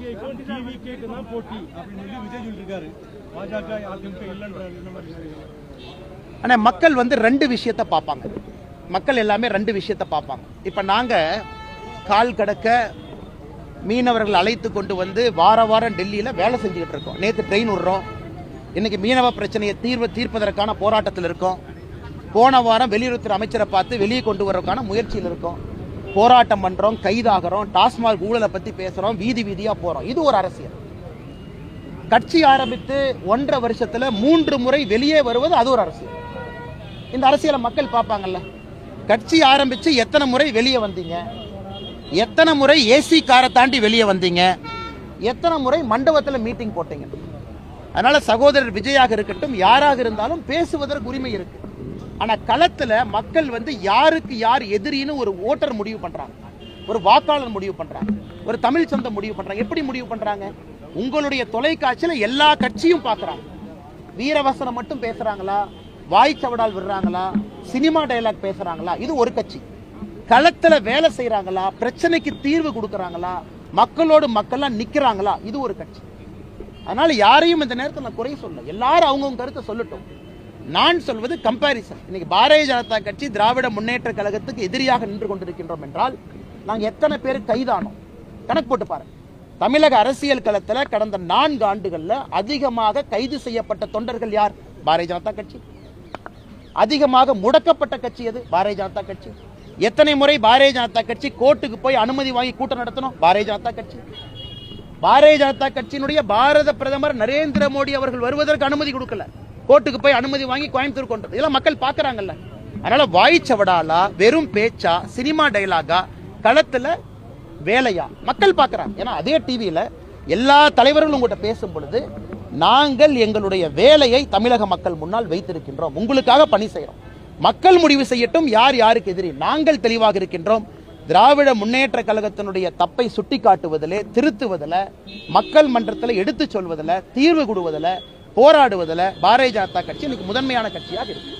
டிவிக்கும் தான் போட்டி அப்படின்னு சொல்லி விஜய் சொல்லியிருக்காரு பாஜக அதிமுக இல்லைன்றாரு இந்த மாதிரி ஆனால் மக்கள் வந்து ரெண்டு விஷயத்த பார்ப்பாங்க. மக்கள் எல்லாமே ரெண்டு விஷயத்த பார்ப்பாங்க. இப்போ நாங்கள் கால் கடக்க மீனவர்கள் அழைத்து கொண்டு வந்து வார வாரம் டெல்லியில் வேலை செஞ்சுக்கிட்டு இருக்கோம். நேற்று ட்ரெயின் விடுறோம். இன்னைக்கு மீனவ பிரச்சனையை தீர்வு தீர்ப்பதற்கான போராட்டத்தில் இருக்கோம். போன வாரம் வெளியுறவுத்துறை அமைச்சரை பார்த்து வெளியே கொண்டு வரதுக்கான முயற்சியில் இருக்கோம். போராட்டம் பண்ணுறோம் கைதாகிறோம் டாஸ்மாக் ஊழலை பற்றி பேசுகிறோம் வீதி வீதியாக போகிறோம் இது ஒரு அரசியல். கட்சி ஆரம்பித்து ஒன்றரை வருஷத்தில் மூன்று முறை வெளியே வருவது அது ஒரு அரசியல். இந்த அரசியலை மக்கள் பார்ப்பாங்கல்ல. கட்சி ஆரம்பித்து எத்தனை முறை வெளியே வந்தீங்க? எத்தனை முறை ஏசி காரை தாண்டி வெளியே வந்தீங்க? எத்தனை முறை மண்டபத்தில் மீட்டிங் போட்டீங்க? அதனால் சகோதரர் விஜயாக இருக்கட்டும் யாராக இருந்தாலும் பேசுவதற்கு உரிமை இருக்குது ஆனா களத்துல மக்கள் வந்து யாருக்கு யார் எதிரின்னு ஒரு ஓட்டர் முடிவு பண்றாங்க. ஒரு வாக்காளர் முடிவு பண்றாங்க. ஒரு தமிழ் சொந்தம் முடிவு பண்றாங்க. எப்படி முடிவு பண்றாங்க? உங்களுடைய தொலைக்காட்சியில எல்லா கட்சியும் பார்க்குறாங்க வீரவசனம் மட்டும் பேசுறாங்களா? வாய்ச்சவடால் விடுறாங்களா? சினிமா டைலாக் பேசுறாங்களா? இது ஒரு கட்சி. களத்துல வேலை செய்கிறாங்களா பிரச்சனைக்கு தீர்வு கொடுக்கறாங்களா? மக்களோடு மக்கள்லாம் நிக்கிறாங்களா? இது ஒரு கட்சி. அதனால யாரையும் இந்த நேரத்தில் நான் குறை சொல்ல எல்லாரும் அவங்கவுங்க கருத்தை சொல்லட்டும். நான் சொல்வது கம்பாரிசன் இன்னைக்கு பாரதிய ஜனதா கட்சி திராவிட முன்னேற்ற கழகத்துக்கு எதிரியாக நின்று கொண்டிருக்கின்றோம் என்றால் நாங்க எத்தனை பேர் கைதானோம்? கணக்கு போட்டு பாருங்க. தமிழக அரசியல் களத்துல கடந்த நான்கு ஆண்டுகள்ல அதிகமாக கைது செய்யப்பட்ட தொண்டர்கள் யார்? பாரதிய ஜனதா கட்சி. அதிகமாக முடக்கப்பட்ட கட்சி எது? பாரதிய ஜனதா கட்சி. எத்தனை முறை பாரதிய ஜனதா கட்சி கோர்ட்டுக்கு போய் அனுமதி வாங்கி கூட்டம் நடத்தணும் பாரதிய ஜனதா கட்சி. பாரதிய ஜனதா கட்சியினுடைய பாரத பிரதமர் நரேந்திர மோடி அவர்கள் வருவதற்கு அனுமதி கொடுக்கல. கோர்ட்டுக்கு போய் அனுமதி வாங்கி கோயம்புத்தூர் கொண்டு இதெல்லாம் மக்கள் பாக்குறாங்கல்ல அதனால வாய்ச்சவடாலா வெறும் பேச்சா சினிமா டைலாகா களத்துல வேலையா? மக்கள் பார்க்குறாங்க. ஏன்னா அதே டிவியில எல்லா தலைவர்களும் உங்கள்கிட்ட பேசும் பொழுது நாங்கள் எங்களுடைய வேலையை தமிழக மக்கள் முன்னால் வைத்திருக்கின்றோம். உங்களுக்காக பணி செய்யறோம் மக்கள் முடிவு செய்யட்டும். யார் யாருக்கு எதிரி? நாங்கள் தெளிவாக இருக்கின்றோம். திராவிட முன்னேற்ற கழகத்தினுடைய தப்பை சுட்டிக்காட்டுவதிலே திருத்துவதில் மக்கள் மன்றத்தில் எடுத்துச் சொல்வதில் தீர்வு கொடுவதில் போராடுவதில் பாரதிய ஜனதா கட்சி இன்னைக்கு முதன்மையான கட்சியாக இருக்கு.